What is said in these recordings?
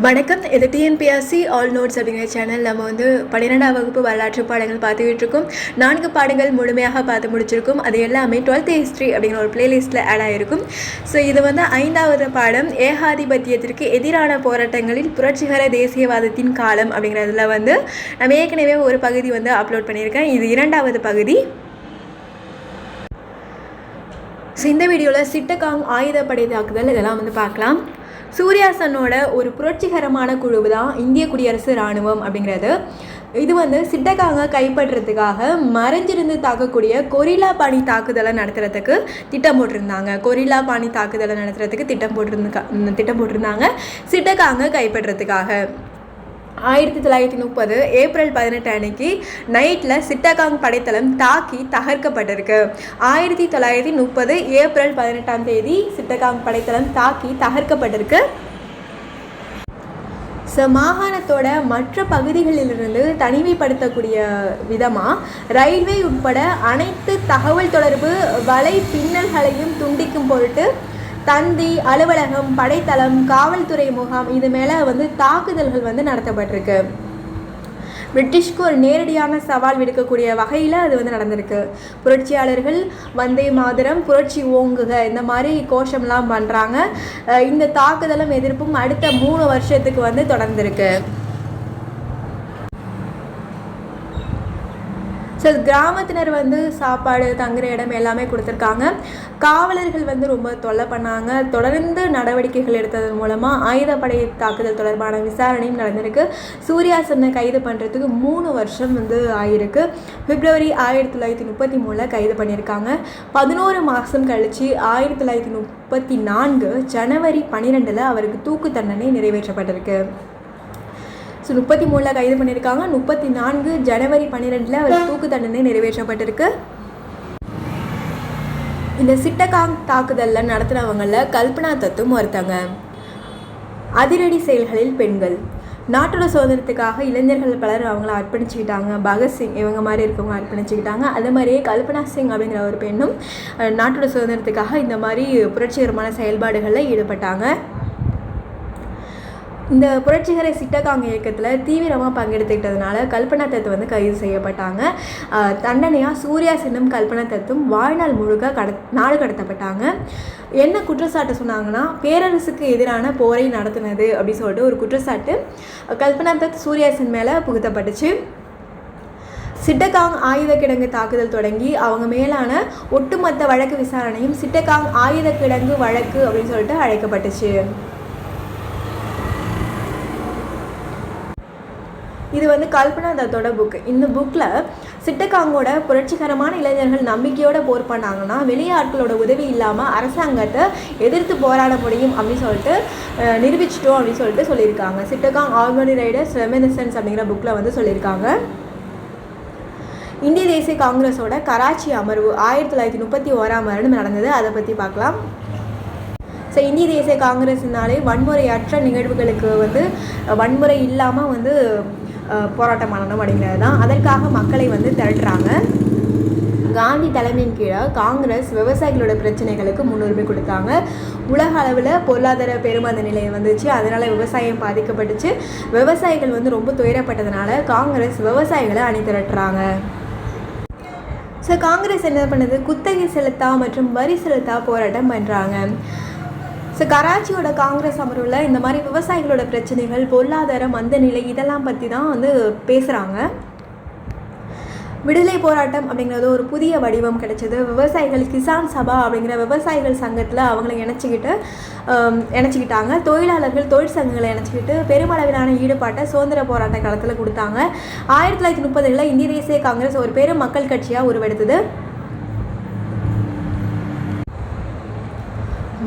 வணக்கம். இது TNPSC all notes அப்படிங்கிற சேனல் நம்ம வந்து பன்னிரெண்டாம் வகுப்பு வரலாற்று பாடங்கள் பார்த்துக்கிட்டு இருக்கோம். நான்கு பாடங்கள் முழுமையாக பார்த்து முடிச்சிருக்கோம். அது எல்லாமே டுவெல்த் ஹிஸ்ட்ரி அப்படிங்கிற ஒரு பிளேலிஸ்ட்டில் ஆட் ஆகிருக்கும் ஸோ இது வந்து ஐந்தாவது பாடம். ஏகாதிபத்தியத்திற்கு எதிரான போராட்டங்களில் புரட்சிகர தேசியவாதத்தின் காலம் அப்படிங்கிறதுல வந்து நம்ம ஏற்கனவே ஒரு பகுதி வந்து அப்லோட் பண்ணியிருக்கேன். இது இரண்டாவது பகுதி. ஸோ இந்த வீடியோவில் சிட்டகாங் ஆயுதப்படை தாக்குதல் இதெல்லாம் வந்து பார்க்கலாம். சூர்யாசனோட ஒரு புரட்சிகரமான குழு தான் இந்திய குடியரசு இராணுவம் அப்படிங்கிறது. இது வந்து சிட்டகாங்க கைப்பற்றுறதுக்காக மறைஞ்சிருந்து தாக்கக்கூடிய கொரில்லா பாணி தாக்குதலை நடத்துறதுக்கு திட்டம் போட்டிருந்தாங்க. கொரில்லா பாணி தாக்குதலை நடத்துறதுக்கு திட்டம் போட்டிருந்தா திட்டம் போட்டிருந்தாங்க. சிட்டகாங்க கைப்பற்றுறதுக்காக ஆயிரத்தி தொள்ளாயிரத்தி முப்பது ஏப்ரல் பதினெட்டு அன்னைக்கு நைட்டில் சிட்டகாங் படைத்தளம் தாக்கி தகர்க்கப்பட்டிருக்கு. ஆயிரத்தி தொள்ளாயிரத்தி முப்பது ஏப்ரல் பதினெட்டாம் தேதி சிட்டகாங் படைத்தளம் தாக்கி தகர்க்கப்பட்டிருக்கு. ஸோ மாகாணத்தோட மற்ற பகுதிகளிலிருந்து தனிமைப்படுத்தக்கூடிய விதமாக ரயில்வே உட்பட அனைத்து தகவல் தொடர்பு வலை பின்னல்களையும் துண்டிக்கும் பொருட்டு தந்தி அலுவலகம் படைத்தளம் காவல்துறை முகாம் இது மேலே வந்து தாக்குதல்கள் வந்து நடத்தப்பட்டிருக்கு. பிரிட்டிஷ்க்கு ஒரு நேரடியான சவால் விடுக்கக்கூடிய வகையில் அது வந்து நடந்திருக்கு. புரட்சியாளர்கள் வந்தே மாதரம் புரட்சி ஓங்குக இந்த மாதிரி கோஷம்லாம் பண்ணுறாங்க இந்த தாக்குதலும் எதிர்ப்பும் அடுத்த மூணு வருஷத்துக்கு வந்து தொடர்ந்துருக்கு. ஸோ கிராமத்தினர் வந்து சாப்பாடு தங்குற இடம் எல்லாமே கொடுத்துருக்காங்க. காவலர்கள் வந்து ரொம்ப தொல்லை பண்ணாங்க. தொடர்ந்து நடவடிக்கைகள் எடுத்ததன் மூலமாக ஆயுதப்படை தாக்குதல் தொடர்பான விசாரணையும் நடந்திருக்கு. சூர்யா சூர்யாசனை கைது பண்ணுறதுக்கு மூணு வருஷம் வந்து ஆயிருக்கு. பிப்ரவரி ஆயிரத்தி தொள்ளாயிரத்தி முப்பத்தி மூணில் கைது பண்ணியிருக்காங்க. பதினோரு மாதம் கழித்து ஆயிரத்தி தொள்ளாயிரத்தி முப்பத்தி நான்கு ஜனவரி பன்னிரெண்டில் அவருக்கு தூக்கு தண்டனை நிறைவேற்றப்பட்டிருக்கு. ஸோ முப்பத்தி மூணில் கைது பண்ணியிருக்காங்க முப்பத்தி நான்கு ஜனவரி பன்னிரெண்டில் அவர் தூக்கு தண்டனை நிறைவேற்றப்பட்டிருக்கு. இந்த சிட்டகாங் தாக்குதலில் நடத்துனவங்களில் கல்பனா தத்தும் ஒருத்தங்க. அதிரடி செயல்களில் பெண்கள். நாட்டோட சுதந்திரத்துக்காக இளைஞர்கள் பலர் அவங்கள அர்ப்பணிச்சுக்கிட்டாங்க. பகத்சிங் இவங்க மாதிரி இருக்கவங்க அர்ப்பணிச்சுக்கிட்டாங்க. அதே மாதிரியே கல்பனா சிங் அப்படிங்கிற ஒரு பெண்ணும் நாட்டோட சுதந்திரத்துக்காக இந்த மாதிரி புரட்சிகரமான செயல்பாடுகளில் ஈடுபட்டாங்க. இந்த புரட்சிகர சிட்டகாங்க இயக்கத்தில் தீவிரமாக பங்கெடுத்துக்கிட்டதுனால கல்பனா தத்து வந்து கைது செய்யப்பட்டாங்க. தண்டனையாக சூர்யா சின்னம் கல்பனா தத்தும் வாழ்நாள் முழுக்க கட நாடு கடத்தப்பட்டாங்க. என்ன குற்றச்சாட்டு சொன்னாங்கன்னா பேரரசுக்கு எதிரான போரை நடத்தினது அப்படின்னு சொல்லிட்டு ஒரு குற்றச்சாட்டு. கல்பனா தத் சூர்யா சின் மேலே புகுத்தப்பட்டுச்சு. சிட்டகாங் ஆயுத கிடங்கு தாக்குதல் தொடங்கி அவங்க மேலான ஒட்டுமொத்த வழக்கு விசாரணையும் சிட்டகாங் ஆயுத கிடங்கு வழக்கு அப்படின்னு சொல்லிட்டு அழைக்கப்பட்டுச்சு. இது வந்து கல்பனா தத்தோட புக்கு இந்த புக்கில் சிட்டகாங்கோட புரட்சிகரமான இளைஞர்கள் நம்பிக்கையோடு போர் பண்ணாங்கன்னா வெளியாட்களோட உதவி இல்லாமல் அரசாங்கத்தை எதிர்த்து போராட முடியும் அப்படின்னு சொல்லிட்டு நிரூபிச்சிட்டோம் அப்படின்னு சொல்லிட்டு சொல்லியிருக்காங்க. சிட்டகாங் ஆர்மனி ரைடர்ஸ் ரெமினிசன்ஸ் அப்படிங்கிற புக்கில் வந்து சொல்லியிருக்காங்க. இந்திய தேசிய காங்கிரஸோட கராச்சி அமர்வு ஆயிரத்தி தொள்ளாயிரத்தி முப்பத்தி ஓராம் வருடம் நடந்தது. அதை பற்றி பார்க்கலாம். ஸோ இந்திய தேசிய காங்கிரஸ்னாலே வன்முறையற்ற நிகழ்வுகளுக்கு வந்து வன்முறை இல்லாமல் வந்து போராட்டம் பண்ணணும் அப்படிங்கிறது தான். அதற்காக மக்களை வந்து திரட்டுறாங்க. காந்தி தலைமையின் கீழே காங்கிரஸ் விவசாயிகளோட பிரச்சனைகளுக்கு முன்னுரிமை கொடுத்தாங்க. உலக அளவில் பொருளாதார பெருமந்த நிலை வந்துச்சு. அதனால் விவசாயம் பாதிக்கப்பட்டுச்சு. விவசாயிகள் வந்து ரொம்ப துயரப்பட்டதுனால காங்கிரஸ் விவசாயிகளை அணி திரட்டுறாங்க. ஸோ காங்கிரஸ் என்ன பண்ணுது? குத்தகை செலுத்தா மற்றும் வரி செலுத்தா போராட்டம் பண்ணுறாங்க ஸோ கராச்சியோட காங்கிரஸ் அமர்வில் இந்த மாதிரி விவசாயிகளோட பிரச்சனைகள் பொருளாதார மந்த நிலை இதெல்லாம் பற்றி தான் வந்து பேசுகிறாங்க விடுதலை போராட்டம் அப்படிங்கிறது ஒரு புதிய வடிவம் கிடைச்சது. விவசாயிகள் கிசான் சபா அப்படிங்கிற விவசாயிகள் சங்கத்தில் அவங்கள இணைச்சிக்கிட்டு இணைச்சிக்கிட்டாங்க. தொழிலாளர்கள் தொழிற்சங்கங்களை இணைச்சிக்கிட்டு பெருமளவிலான ஈடுபாட்டை சுதந்திர போராட்ட காலத்தில் கொடுத்தாங்க. ஆயிரத்தி தொள்ளாயிரத்தி முப்பதுகளில் இந்திய தேசிய காங்கிரஸ் ஒரு பெரும் மக்கள் கட்சியாக உருவெடுத்தது.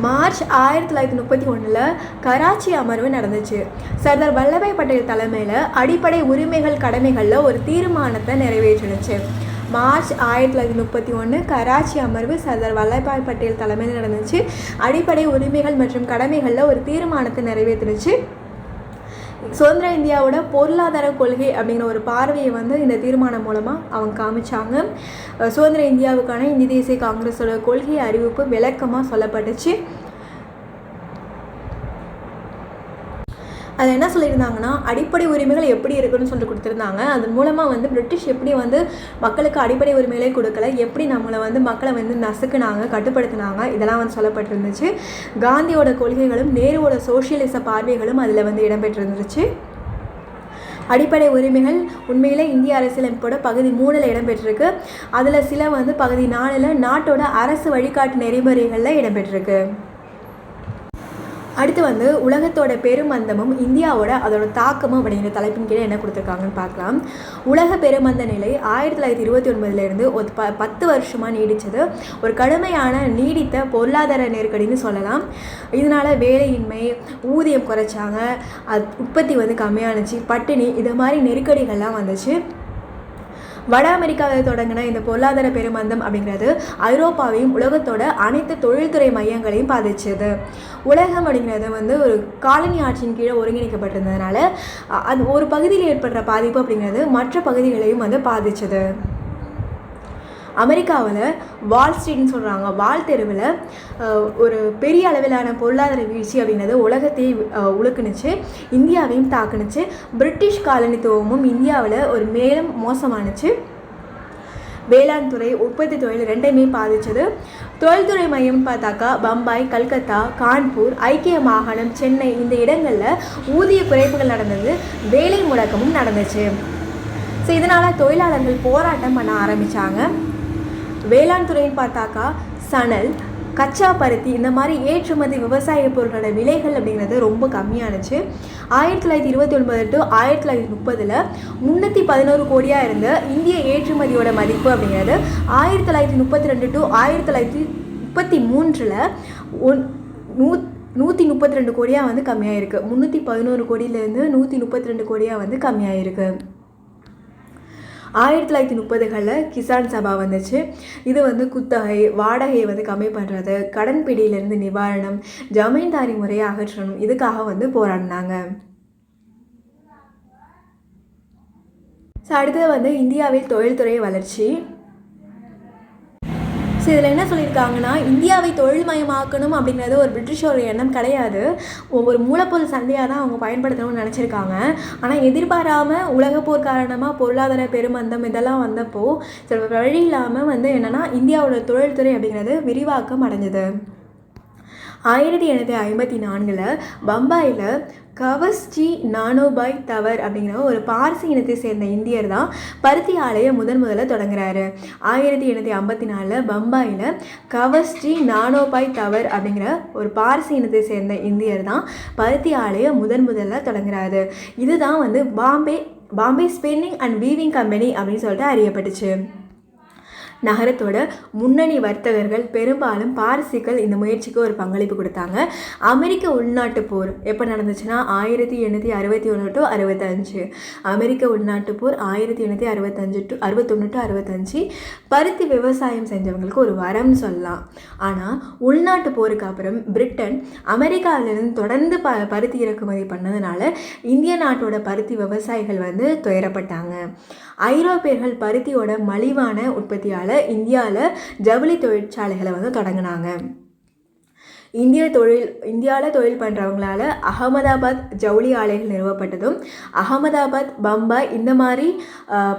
மார்ச் ஆயிரத்தி தொள்ளாயிரத்தி முப்பத்தி ஒன்றில் கராச்சி அமர்வு நடந்துச்சு. சர்தார் வல்லபாய் பட்டேல் தலைமையில் அடிப்படை உரிமைகள் கடமைகளில் ஒரு தீர்மானத்தை நிறைவேற்றினுச்சு. மார்ச் ஆயிரத்தி தொள்ளாயிரத்தி முப்பத்தி ஒன்று கராச்சி அமர்வு சர்தார் வல்லபாய் பட்டேல் தலைமையில் நடந்துச்சு. அடிப்படை உரிமைகள் மற்றும் கடமைகளில் ஒரு தீர்மானத்தை நிறைவேற்றினுச்சு. சுதந்திர இந்தியாவோட பொருளாதார கொள்கை அப்படிங்கிற ஒரு பார்வையை வந்து இந்த தீர்மானம் மூலமாக அவங்க காமிச்சாங்க. சுதந்திர இந்தியாவுக்கான இந்திய தேசிய காங்கிரஸோட கொள்கை அறிவிப்பு விளக்கமாக சொல்லப்பட்டுச்சு. அதில் என்ன சொல்லியிருந்தாங்கன்னா அடிப்படை உரிமைகள் எப்படி இருக்குன்னு சொல்லிட்டு கொடுத்துருந்தாங்க. அதன் மூலமாக வந்து பிரிட்டிஷ் எப்படி வந்து மக்களுக்கு அடிப்படை உரிமைகளே கொடுக்கல எப்படி நம்மளை வந்து மக்களை வந்து நசுக்குனாங்க கட்டுப்படுத்தினாங்க இதெல்லாம் வந்து சொல்லப்பட்டிருந்துச்சு. காந்தியோட கொள்கைகளும் நேருவோட சோஷியலிச பார்வைகளும் அதில் வந்து இடம்பெற்றிருந்துச்சு. அடிப்படை உரிமைகள் உண்மையிலே இந்திய அரசியலமைப்போட பகுதி மூணில் இடம்பெற்றிருக்கு. அதில் சில வந்து பகுதி நாலில் நாட்டோட அரசு வழிகாட்டு நெறிமுறைகளில் இடம்பெற்றிருக்கு. அடுத்து வந்து உலகத்தோட பெருமந்தமும் இந்தியாவோட அதோட தாக்கமும் அப்படிங்கிற தலைப்பின் கீழே என்ன கொடுத்துருக்காங்கன்னு பார்க்கலாம். உலக பெருமந்த நிலை ஆயிரத்தி தொள்ளாயிரத்தி இருபத்தி ஒன்பதுலேருந்து ஒரு ப பத்து வருஷமாக நீடித்தது ஒரு கடுமையான நீடித்த பொருளாதார நெருக்கடின்னு சொல்லலாம். இதனால் வேலையின்மை ஊதியம் குறைச்சாங்க. அது உற்பத்தி வந்து கம்மியானுச்சு. பட்டினி இது மாதிரி நெருக்கடிகள்லாம் வந்துச்சு. வட அமெரிக்காவில் தொடங்கின இந்த பொருளாதார பெருமந்தம் அப்படிங்கிறது ஐரோப்பாவையும் உலகத்தோட அனைத்து தொழில்துறை மையங்களையும் பாதிச்சது. உலகம் அப்படிங்கிறது வந்து ஒரு காலனி ஆட்சியின் கீழே ஒருங்கிணைக்கப்பட்டிருந்ததுனால அது ஒரு பகுதியில் ஏற்படுற பாதிப்பு அப்படிங்கிறது மற்ற பகுதிகளையும் வந்து பாதிச்சது. அமெரிக்காவில் வால் ஸ்ட்ரீட்னு சொல்கிறாங்க வால் தெருவில் ஒரு பெரிய அளவிலான பொருளாதார வீழ்ச்சி அப்படிங்கிறது உலகத்தையே உழுக்குனுச்சு உலுக்குனுச்சு. இந்தியாவையும் தாக்குனுச்சு. பிரிட்டிஷ் காலனித்துவமும் இந்தியாவில் ஒரு மேலும் மோசமானுச்சு. வேளாண் துறை உற்பத்தி தொழில் ரெண்டையுமே பாதிச்சது. தொழில்துறை மையம் பார்த்தாக்கா பம்பாய் கல்கத்தா கான்பூர் ஐக்கிய மாகாணம் சென்னை இந்த இடங்களில் ஊதிய குறைப்புகள் நடந்தது. வேலை முடக்கமும் நடந்துச்சு. ஸோ இதனால் தொழிலாளர்கள் போராட்டம் பண்ண ஆரம்பித்தாங்க வேளாண் துறைன்னு பார்த்தாக்கா சணல் கச்சா பருத்தி இந்த மாதிரி ஏற்றுமதி விவசாய பொருட்களோட விலைகள் அப்படிங்கிறது ரொம்ப கம்மியானுச்சு. ஆயிரத்தி தொள்ளாயிரத்தி இருபத்தி ஒன்பது டு ஆயிரத்தி தொள்ளாயிரத்தி முப்பதில் முந்நூற்றி பதினோரு கோடியாக இருந்த இந்திய ஏற்றுமதியோட மதிப்பு அப்படிங்கிறது ஆயிரத்தி தொள்ளாயிரத்தி முப்பத்தி ரெண்டு டு ஆயிரத்தி தொள்ளாயிரத்தி முப்பத்தி மூன்றில் ஒன் நூ நூற்றி முப்பத்தி ரெண்டு கோடியாக வந்து கம்மியாயிருக்கு. முந்நூற்றி பதினோரு கோடியிலேருந்து நூற்றி முப்பத்தி ரெண்டு கோடியாக வந்து கம்மியாயிருக்கு. ஆயிரத்தி தொள்ளாயிரத்தி முப்பதுகளில் கிசான் சபா வந்துச்சு. இது வந்து குத்தகை வாடகையை வந்து கம்மி பண்ணுறது கடன் பிடியிலிருந்து நிவாரணம் ஜமீன்தாரி முறையை அகற்றணும். இதுக்காக வந்து போராடினாங்க. ஸோ அடுத்தது வந்து இந்தியாவில் தொழில்துறை வளர்ச்சி. ஸோ இதில் என்ன சொல்லியிருக்காங்கன்னா இந்தியாவை தொழில்மயமாக்கணும் அப்படிங்கிறது ஒரு பிரிட்டிஷோட எண்ணம் கிடையாது. ஒவ்வொரு மூலப்பொருள் சந்தையாக தான் அவங்க பயன்படுத்தணும்னு நினச்சிருக்காங்க. ஆனால் எதிர்பாராமல் உலகப்போர் காரணமாக பொருளாதார பெருமந்தம் இதெல்லாம் வந்தப்போ சில வழி இல்லாமல் வந்து என்னென்னா இந்தியாவோட தொழில்துறை அப்படிங்கிறது விரிவாக்கம் அடைஞ்சது. ஆயிரத்தி எண்ணூற்றி ஐம்பத்தி நான்கில் பம்பாயில் கவஸ்ஜி நானோபாய் தவர் அப்படிங்கிற ஒரு பார்சி இனத்தை சேர்ந்த இந்தியர் தான் பருத்தி ஆலையை முதன் முதல்ல தொடங்குறாரு. ஆயிரத்தி எண்ணூற்றி ஐம்பத்தி நாலில் பம்பாயில் கவஸ்ஜி நானோபாய் தவர் அப்படிங்கிற ஒரு பார்சி இனத்தை சேர்ந்த இந்தியர் தான் பருத்தி ஆலையை முதன் முதல்ல தொடங்குறாரு. இதுதான் வந்து Bombay Bombay spinning and weaving company அப்படின்னு சொல்லிட்டு அறியப்பட்டுச்சு. நகரத்தோட முன்னணி வர்த்தகர்கள் பெரும்பாலும் பாரசீகர்கள் இந்த முயற்சிக்கு ஒரு பங்களிப்பு கொடுத்தாங்க. அமெரிக்க உள்நாட்டு போர் எப்போ நடந்துச்சுன்னா ஆயிரத்தி எண்ணூற்றி அறுபத்தி ஒன்று டு அறுபத்தஞ்சு. அமெரிக்க உள்நாட்டு போர் ஆயிரத்தி எண்ணூற்றி அறுபத்தஞ்சு டு அறுபத்தொன்று டு அறுபத்தஞ்சு. பருத்தி விவசாயம் செஞ்சவங்களுக்கு ஒரு வரம்னு சொல்லலாம். ஆனால் உள்நாட்டு போருக்கு அப்புறம் பிரிட்டன் அமெரிக்காவிலிருந்து தொடர்ந்து ப பருத்தி இறக்குமதி பண்ணதுனால இந்திய நாட்டோட பருத்தி விவசாயிகள் வந்து துயரப்பட்டாங்க. ஐரோப்பியர்கள் பருத்தியோட மலிவான உற்பத்தியால் இந்தியாவில் ஜவுளி தொழிற்சாலைகளை வந்து தொடங்கினாங்க. இந்திய தொழில் இந்தியாவில் தொழில் பண்ணுறவங்களால அகமதாபாத் ஜவுளி ஆலைகள் நிறுவப்பட்டதும் அகமதாபாத் பம்பாய் இந்த மாதிரி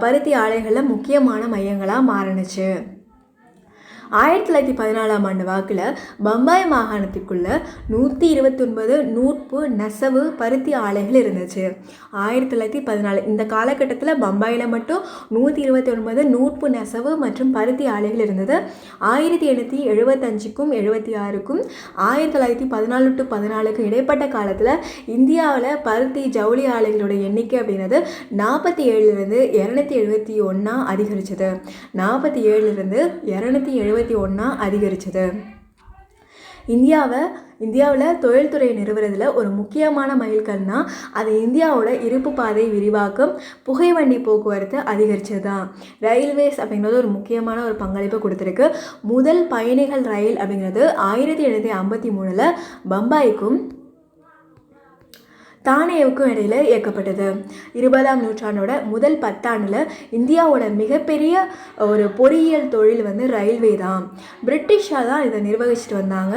பருத்தி ஆலைகளில் முக்கியமான மையங்களாக மாறினுச்சு. ஆயிரத்தி தொள்ளாயிரத்தி பதினாலாம் ஆண்டு வாக்கில் பம்பாய் மாகாணத்துக்குள்ள நூற்றி இருபத்தொன்பது நூற்பு நெசவு பருத்தி ஆலைகள் இருந்துச்சு. ஆயிரத்தி தொள்ளாயிரத்தி பதினாலு இந்த காலகட்டத்தில் பம்பாயில் மட்டும் நூற்றி இருபத்தி ஒன்பது நூற்பு நெசவு மற்றும் பருத்தி ஆலைகள் இருந்தது. ஆயிரத்தி எண்ணூற்றி எழுபத்தஞ்சுக்கும் எழுபத்தி ஆறுக்கும் ஆயிரத்தி தொள்ளாயிரத்தி பதினாலு டு பதினாலுக்கும் இடைப்பட்ட காலத்தில் இந்தியாவில் பருத்தி ஜவுளி ஆலைகளோட எண்ணிக்கை அப்படிங்கிறது நாற்பத்தி ஏழுலேருந்து இரநூத்தி எழுபத்தி ஒன்றா அதிகரித்தது நாற்பத்தி ஏழுலேருந்து இரநூத்தி எழுபத்தி ஒன்றா அதிகரிச்சது. இந்தியாவை இந்தியாவில் தொழில்துறை நிறுவுறதுல ஒரு முக்கியமான மைல்கல்னா அது இந்தியாவோட இருப்பு பாதை விரிவாக்கம் புகைவண்டி போக்குவரத்து அதிகரிச்சது தான் ரயில்வேஸ் அப்படிங்கிறது ஒரு முக்கியமான ஒரு பங்களிப்பை கொடுத்துருக்கு. முதல் பயணிகள் ரயில் அப்படிங்கிறது ஆயிரத்தி எழுநூற்றி ஐம்பத்தி மூணில் பம்பாய்க்கும் தானேவுக்கும் இடையில் இயக்கப்பட்டது. இருபதாம் நூற்றாண்டோட முதல் பத்தாண்டில் இந்தியாவோட மிகப்பெரிய ஒரு பொறியியல் தொழில் வந்து ரயில்வே தான். பிரிட்டிஷாக தான் இதை நிர்வகிச்சுட்டு வந்தாங்க.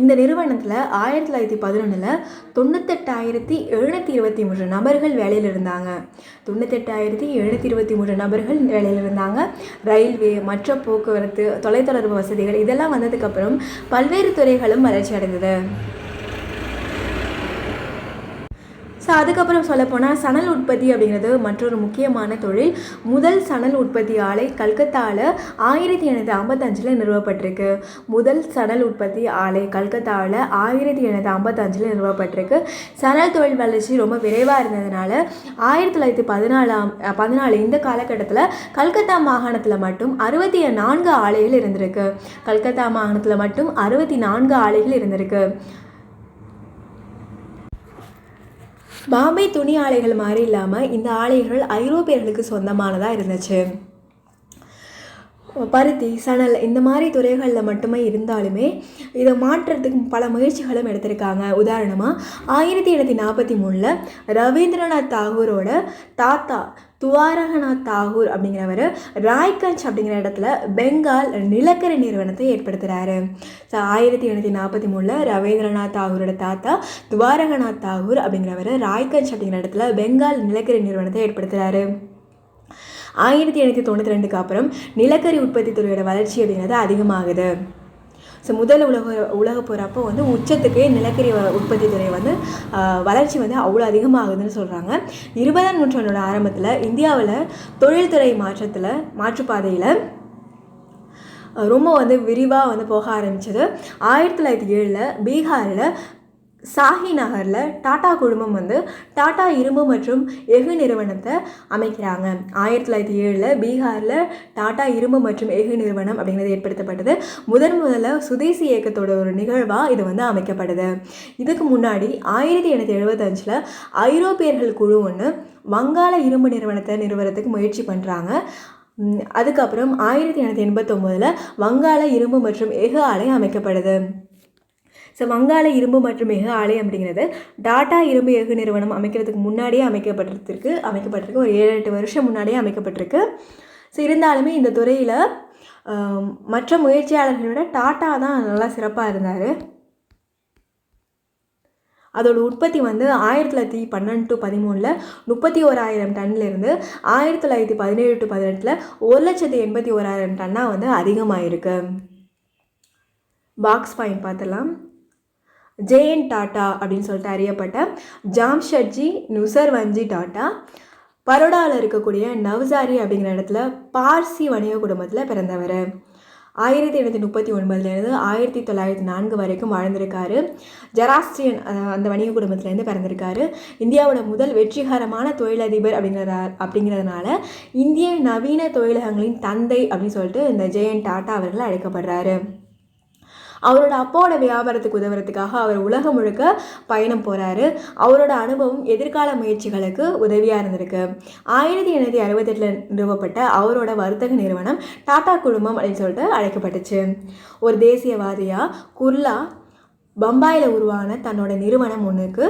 இந்த நிறுவனத்தில் ஆயிரத்தி தொள்ளாயிரத்தி பதினொன்றில் தொண்ணூத்தெட்டாயிரத்தி எழுநூற்றி இருபத்தி மூன்று நபர்கள் வேலையில் இருந்தாங்க. தொண்ணூத்தெட்டாயிரத்தி எழுநூற்றி இருபத்தி மூன்று நபர்கள் வேலையில் இருந்தாங்க. ரயில்வே மற்ற போக்குவரத்து தொலைத்தொடர்பு வசதிகள் இதெல்லாம் வந்ததுக்கப்புறம் பல்வேறு துறைகளும் வளர்ச்சி அடைந்தது. ஸோ அதுக்கப்புறம் சொல்லப்போனால் சணல் உற்பத்தி அப்படிங்கிறது மற்றொரு முக்கியமான தொழில். முதல் சணல் உற்பத்தி ஆலை கல்கத்தாவில் ஆயிரத்தி எண்ணூற்றி ஐம்பத்தஞ்சில் நிறுவப்பட்டிருக்கு. முதல் சணல் உற்பத்தி ஆலை கல்கத்தாவில் ஆயிரத்தி எண்ணூற்றி ஐம்பத்தஞ்சில் நிறுவப்பட்டிருக்கு. சணல் தொழில் வளர்ச்சி ரொம்ப விரைவாக இருந்ததுனால ஆயிரத்தி தொள்ளாயிரத்தி பதினாலாம் பதினாலு இந்த காலகட்டத்தில் கல்கத்தா மாகாணத்தில் மட்டும் அறுபத்தி நான்கு ஆலைகள் இருந்திருக்கு. கல்கத்தா மாகாணத்தில் மட்டும் அறுபத்தி நான்கு ஆலைகள் இருந்திருக்கு. பாம்பே துணி ஆலைகள் மாதிரி இல்லாமல் இந்த ஆலைகள் ஐரோப்பியர்களுக்கு சொந்தமானதாக இருந்துச்சு. பருத்தி சணல் இந்த மாதிரி துறைகளில் மட்டுமே இருந்தாலுமே இதை மாற்றுறதுக்கு பல முயற்சிகளும் எடுத்திருக்காங்க. உதாரணமாக ஆயிரத்தி எண்ணூற்றி நாற்பத்தி மூணில் ரவீந்திரநாத் தாகூரோட தாத்தா துவாரகநாத் தாகூர் அப்படிங்கிறவர் ராய்கஞ்ச் அப்படிங்கிற இடத்துல பெங்கால் நிலக்கரி நிறுவனத்தை ஏற்படுத்துகிறாரு ஸோ ஆயிரத்தி எண்ணூற்றி நாற்பத்தி மூணில் ரவீந்திரநாத் தாகூரோட தாத்தா துவாரகநாத் தாகூர் அப்படிங்கிறவர் ராய்கஞ்ச் அப்படிங்கிற இடத்துல பெங்கால் நிலக்கரி நிறுவனத்தை ஏற்படுத்துகிறாரு ஆயிரத்தி எண்ணூற்றி தொண்ணூற்றி ரெண்டுக்கு அப்புறம் நிலக்கரி உற்பத்தி துறையோட வளர்ச்சி அப்படிங்கிறது அதிகமாகுது. ஸோ முதல் உலக உலக போகிறப்போ வந்து உச்சத்துக்கே நிலக்கரி வ- உற்பத்தி துறை வந்து வளர்ச்சி வந்து அவ்வளோ அதிகமாகுதுன்னு சொல்கிறாங்க இருபதாம் நூற்றாண்டோட ஆரம்பத்தில் இந்தியாவில் தொழில்துறை மாற்றத்தில் மாற்றுப்பாதையில் ரொம்ப வந்து விரிவாக வந்து போக ஆரம்பிச்சது. ஆயிரத்தி தொள்ளாயிரத்தி ஏழில் பீகாரில் சாஹி நகரில் டாடா குழுமம் வந்து டாடா இரும்பு மற்றும் எஃகு நிறுவனத்தை அமைக்கிறாங்க. ஆயிரத்தி தொள்ளாயிரத்தி ஏழில் பீகாரில் டாடா இரும்பு மற்றும் எஃகு நிறுவனம் அப்படிங்கிறது ஏற்படுத்தப்பட்டது. முதன் முதல்ல சுதேசி இயக்கத்தோட ஒரு நிகழ்வாக இது வந்து அமைக்கப்படுது. இதுக்கு முன்னாடி ஆயிரத்தி எண்ணூற்றி எழுபத்தஞ்சில் ஐரோப்பியர்கள் குழு ஒன்று வங்காள இரும்பு நிறுவனத்தை நிறுவனத்துக்கு முயற்சி பண்ணுறாங்க அதுக்கப்புறம் ஆயிரத்தி எண்ணூற்றி எண்பத்தொம்போதில் வங்காள இரும்பு மற்றும் எஃகு ஆலை அமைக்கப்படுது ஸோ வங்காள இரும்பு மற்றும் எஃகு ஆலை அப்படிங்கிறது டாடா இரும்பு எஃகு நிறுவனம் அமைக்கிறதுக்கு முன்னாடியே அமைக்கப்பட்டிருக்கு அமைக்கப்பட்டிருக்கு. ஒரு ஏழு எட்டு வருஷம் முன்னாடியே அமைக்கப்பட்டிருக்கு. ஸோ இருந்தாலுமே இந்த துறையில் மற்ற முயற்சியாளர்களை விட டாட்டா தான் நல்லா சிறப்பாக இருந்தார். அதோட உற்பத்தி வந்து ஆயிரத்தி தொள்ளாயிரத்தி பன்னெண்டு டு பதிமூணில் முப்பத்தி ஓராயிரம் டன்லேருந்து ஆயிரத்தி தொள்ளாயிரத்தி பதினேழு டு பதினெட்டில் ஒரு லட்சத்தி எண்பத்தி ஓராயிரம் டன்னாக வந்து அதிகமாகிருக்கு பாக்ஸ் பாயிண்ட் பார்த்துலாம் ஜேஎன் டாட்டா அப்படின்னு சொல்லிட்டு அறியப்பட்ட ஜாம்ஷெட்ஜி நுசர்வஞ்சி டாட்டா. பரோடாவில் இருக்கக்கூடிய நவ்சாரி அப்படிங்கிற இடத்துல பார்சி வணிக குடும்பத்தில் பிறந்தவர். ஆயிரத்தி எண்ணூற்றி முப்பத்தி ஒன்பதுலேருந்து ஆயிரத்தி தொள்ளாயிரத்தி நான்கு வரைக்கும் வாழ்ந்திருக்காரு. ஜெராஸ்ட்ரியன் அந்த வணிக குடும்பத்துலேருந்து பிறந்திருக்காரு. இந்தியாவோட முதல் வெற்றிகரமான தொழிலதிபர் அப்படிங்கிற அப்படிங்கிறதுனால இந்திய நவீன தொழிலகங்களின் தந்தை அப்படின்னு சொல்லிட்டு இந்த ஜெயன் டாட்டா அவர்கள் அழைக்கப்படுறாரு. அவரோட அப்பாவோட வியாபாரத்துக்கு உதவுறதுக்காக அவர் உலகம் முழுக்க பயணம் போகிறாரு அவரோட அனுபவம் எதிர்கால முயற்சிகளுக்கு உதவியாக இருந்திருக்கு. ஆயிரத்தி எண்ணூற்றி அறுபத்தெட்டில் நிறுவப்பட்ட அவரோட வர்த்தக நிறுவனம் டாடா குழுமம் அப்படின்னு சொல்லிட்டு அழைக்கப்பட்டுச்சு. ஒரு தேசியவாதியாக குர்லா பம்பாயில் உருவான தன்னோட நிறுவனம் ஒன்றுக்கு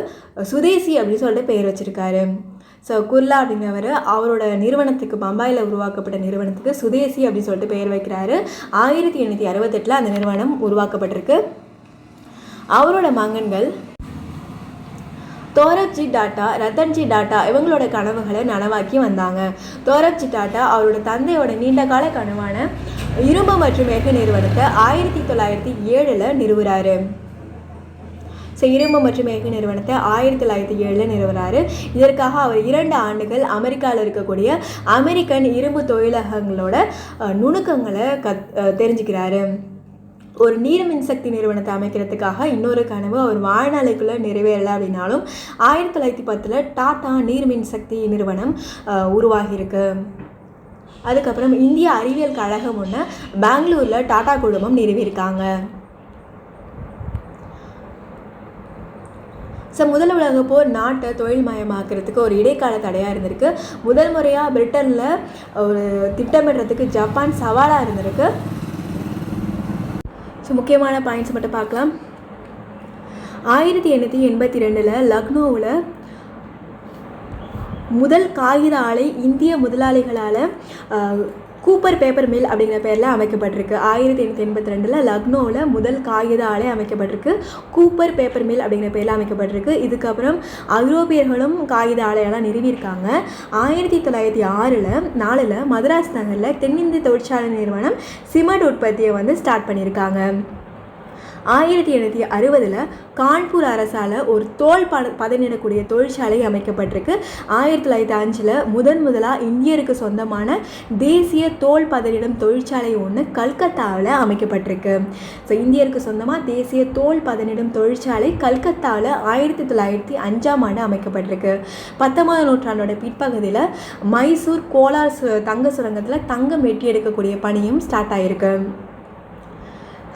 சுதேசி அப்படின்னு சொல்லிட்டு பெயர் வச்சுருக்காரு. ஸோ குர்லா அப்படிங்கிறவர் அவரோட நிறுவனத்துக்கு பம்பாயில் உருவாக்கப்பட்ட நிறுவனத்துக்கு சுதேசி அப்படின்னு சொல்லிட்டு பெயர் வைக்கிறாரு. ஆயிரத்தி எண்ணூற்றி அறுபத்தெட்டில் அந்த நிறுவனம் உருவாக்கப்பட்டிருக்கு. அவரோட மகன்கள் தோரப்ஜி டாட்டா ரத்தன்ஜி டாட்டா இவங்களோட கனவுகளை நனவாக்கி வந்தாங்க. தோரப்ஜி டாட்டா அவரோட தந்தையோட நீண்டகால கனவான இரும்பு மற்றும் எஃகு நிறுவனத்தை ஆயிரத்தி தொள்ளாயிரத்தி ஏழில் நிறுவுறாரு. ஸோ இரும்பு மற்றும் எஃகு நிறுவனத்தை ஆயிரத்தி தொள்ளாயிரத்தி ஏழில் நிறுவனாரு இதற்காக அவர் இரண்டு ஆண்டுகள் அமெரிக்காவில் இருக்கக்கூடிய அமெரிக்கன் இரும்பு தொழிலகங்களோட நுணுக்கங்களை கத் தெரிஞ்சுக்கிறாரு. ஒரு நீர் மின்சக்தி நிறுவனத்தை அமைக்கிறதுக்காக இன்னொரு கனவு அவர் வாழ்நாளைக்குள்ளே நிறைவேறலை அப்படின்னாலும் ஆயிரத்தி தொள்ளாயிரத்தி பத்தில் டாடா நீர் மின்சக்தி நிறுவனம் உருவாகியிருக்கு. அதுக்கப்புறம் இந்திய அறிவியல் கழகம் ஒன்று பெங்களூரில் டாடா குழுமம் நிறுவியிருக்காங்க. ஸோ முதல் உலக போர் நாட்டை தொழில்மயமாக்குறதுக்கு ஒரு இடைக்கால தடையாக இருந்திருக்கு. முதல் முறையாக பிரிட்டனில் ஒரு திட்டமிடுறதுக்கு ஜப்பான் சவாலாக இருந்திருக்கு. ஸோ முக்கியமான பாயிண்ட்ஸ் மட்டும் பார்க்கலாம். ஆயிரத்தி எண்ணூற்றி எண்பத்தி ரெண்டில் லக்னோவில் முதல் காகித ஆலை இந்திய முதலாளிகளால் கூப்பர் பேப்பர் மில் அப்படிங்கிற பேரில் அமைக்கப்பட்டிருக்கு. ஆயிரத்தி எண்ணூற்றி எண்பத்தி ரெண்டில் லக்னோவில் முதல் காகித ஆலை அமைக்கப்பட்டிருக்கு. கூப்பர் பேப்பர் மில் அப்படிங்கிற பேரில் அமைக்கப்பட்டிருக்கு. இதுக்கப்புறம் ஐரோப்பியர்களும் காகித ஆலையெல்லாம் நிறுவியிருக்காங்க. ஆயிரத்தி தொள்ளாயிரத்தி ஆறில் நாலில் மதராஸ் நகரில் தென்னிந்திய தொழிற்சாலை நிறுவனம் சிமெண்ட் உற்பத்தியை வந்து ஸ்டார்ட் பண்ணியிருக்காங்க. ஆயிரத்தி எண்ணூற்றி அறுபதில் கான்பூர் அரசால் ஒரு தோல் பத பதனிடக்கூடிய தொழிற்சாலை அமைக்கப்பட்டிருக்கு. ஆயிரத்தி தொள்ளாயிரத்தி அஞ்சில் முதன் முதலாக இந்தியருக்கு சொந்தமான தேசிய தோல் பதனிடும் தொழிற்சாலை ஒன்று கல்கத்தாவில் அமைக்கப்பட்டிருக்கு. ஸோ இந்தியருக்கு சொந்தமாக தேசிய தோல் பதனிடும் தொழிற்சாலை கல்கத்தாவில் ஆயிரத்தி தொள்ளாயிரத்தி அஞ்சாம் ஆண்டு அமைக்கப்பட்டிருக்கு. பத்தொன்பதாம் நூற்றாண்டோட பிற்பகுதியில் மைசூர் கோலார் சு தங்க சுரங்கத்தில் தங்கம் வெட்டி எடுக்கக்கூடிய பணியும் ஸ்டார்ட் ஆகிருக்கு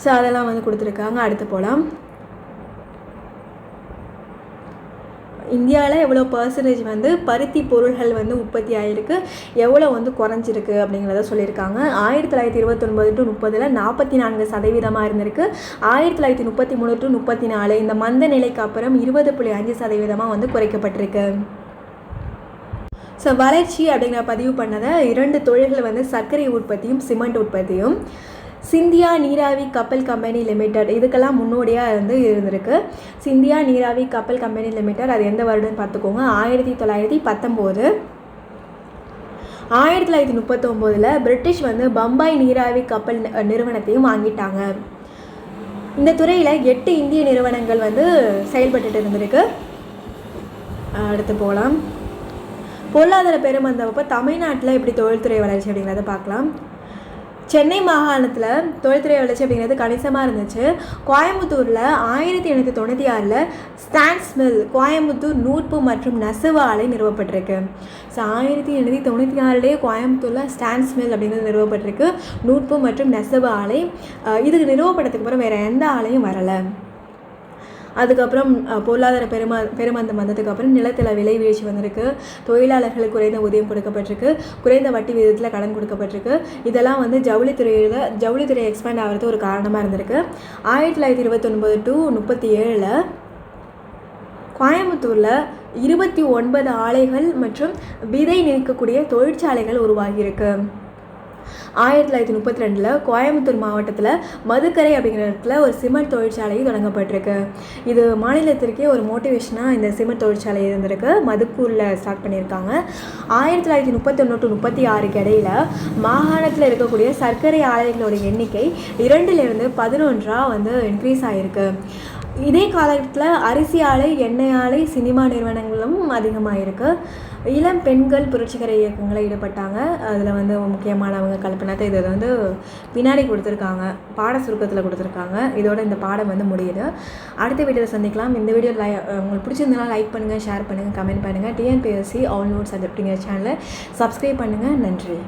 ஸோ அதெல்லாம் வந்து கொடுத்துருக்காங்க. அடுத்து போகலாம் இந்தியாவில் எவ்வளோ பர்சன்டேஜ் வந்து பருத்தி பொருள்கள் வந்து உற்பத்தி ஆகிருக்கு எவ்வளோ வந்து குறைஞ்சிருக்கு அப்படிங்கிறத சொல்லியிருக்காங்க. ஆயிரத்தி தொள்ளாயிரத்தி இருபத்தொன்பது டு முப்பதில் நாற்பத்தி நான்கு சதவீதமாக இருந்திருக்கு. ஆயிரத்தி தொள்ளாயிரத்தி முப்பத்தி மூணு டு முப்பத்தி நாலு இந்த மந்த நிலைக்கு அப்புறம் இருபது புள்ளி அஞ்சு சதவீதமாக வந்து குறைக்கப்பட்டிருக்கு. ஸோ வளர்ச்சி அப்படிங்கிற பதிவு பண்ணதை இரண்டு தொழில்கள் வந்து சர்க்கரை உற்பத்தியும் சிமெண்ட் உற்பத்தியும். சிந்தியா நீராவி கப்பல் கம்பெனி லிமிடெட். இதுக்கெல்லாம் முன்னோடியாக வந்து இருந்திருக்கு. சிந்தியா நீராவி கப்பல் கம்பெனி லிமிடெட் அது எந்த வருடம்னு பார்த்துக்கோங்க. ஆயிரத்தி தொள்ளாயிரத்தி பத்தொம்போது. ஆயிரத்தி தொள்ளாயிரத்தி முப்பத்தொம்போதில் பிரிட்டிஷ் வந்து பம்பாய் நீராவி கப்பல் நிறுவனத்தையும் வாங்கிட்டாங்க. இந்த துறையில் எட்டு இந்திய நிறுவனங்கள் வந்து செயல்பட்டுட்டு இருந்திருக்கு. அடுத்து போகலாம் பொருளாதார பெருமந்தப்போ தமிழ்நாட்டில் எப்படி தொழில்துறை வளர்ச்சி அப்படிங்கிறத பார்க்கலாம். சென்னை மாகாணத்தில் தொழில்துறை வளர்ச்சி அப்படிங்கிறது கணிசமாக இருந்துச்சு. கோயம்புத்தூரில் ஆயிரத்தி எண்ணூற்றி தொண்ணூற்றி ஆறில் ஸ்டான்ஸ் மில் கோயம்புத்தூர் நூற்பு மற்றும் நெசவு ஆலை நிறுவப்பட்டிருக்கு. ஸோ ஆயிரத்தி எண்ணூற்றி தொண்ணூற்றி ஆறுலேயே கோயம்புத்தூரில் ஸ்டான்ஸ் மில் அப்படிங்கிறது நிறுவப்பட்டிருக்கு. நூற்பு மற்றும் நெசவு ஆலை. இதுக்கு நிறுவப்பட்டதுக்கு அப்புறம் வேறு எந்த ஆலையும் வரலை. அதுக்கப்புறம் பொருளாதார பெருமா பெருமந்தம் வந்ததுக்கு அப்புறம் நிலத்தில் விலை வீழ்ச்சி வந்திருக்கு. தொழிலாளர்களுக்கு குறைந்த ஊதியம் கொடுக்கப்பட்டிருக்கு. குறைந்த வட்டி விகிதத்தில் கடன் கொடுக்கப்பட்டிருக்கு. இதெல்லாம் வந்து ஜவுளித்துறையில் ஜவுளித்துறை எக்ஸ்பேண்ட் ஆகிறது ஒரு காரணமாக இருந்திருக்கு. ஆயிரத்தி தொள்ளாயிரத்தி இருபத்தொன்பது டு முப்பத்தி ஏழில் கோயம்புத்தூரில் இருபத்தி ஒன்பது ஆலைகள் மற்றும் விதை நீக்கக்கூடிய தொழிற்சாலைகள் உருவாகியிருக்கு. ஆயிரத்தி தொள்ளாயிரத்தி முப்பத்தி ரெண்டில் கோயம்புத்தூர் மாவட்டத்தில் மதுக்கரை அப்படிங்கிற இடத்துல ஒரு சிமெண்ட் தொழிற்சாலை தொடங்கப்பட்டிருக்கு. இது மாநிலத்திற்கே ஒரு மோட்டிவேஷனாக இந்த சிமெண்ட் தொழிற்சாலை இருந்திருக்கு. மதுக்கூரில் ஸ்டார்ட் பண்ணியிருக்காங்க. ஆயிரத்தி தொள்ளாயிரத்தி முப்பத்தொன்று டு முப்பத்தி ஆறுக்கு இடையில் மாகாணத்தில் இருக்கக்கூடிய சர்க்கரை ஆலைகளோட எண்ணிக்கை இரண்டிலிருந்து பதினொன்றாக வந்து இன்க்ரீஸ் ஆகிருக்கு இதே காலகட்டத்தில் அரிசி ஆலை எண்ணெய் ஆலை சினிமா நிறுவனங்களும் அதிகமாகிருக்கு இளம் பெண்கள் புரட்சிகர இயக்கங்களில் ஈடுபட்டாங்க. அதில் வந்து முக்கியமானவங்க கல்பனாத்தை இதை வந்து பின்னாடி கொடுத்துருக்காங்க. பாட சுருக்கத்தில் கொடுத்துருக்காங்க. இதோட இந்த பாடம் வந்து முடியுது. அடுத்த வீடியோவில் சந்திக்கலாம். இந்த வீடியோ லை உங்களுக்கு பிடிச்சிருந்தனா லைக் பண்ணுங்கள் ஷேர் பண்ணுங்கள் கமெண்ட் பண்ணுங்கள் டிஎன்பிஎஸ்சி ஆல் நோட்ஸ் அப்படிங்கிற சேனலை சப்ஸ்கிரைப் பண்ணுங்கள் நன்றி.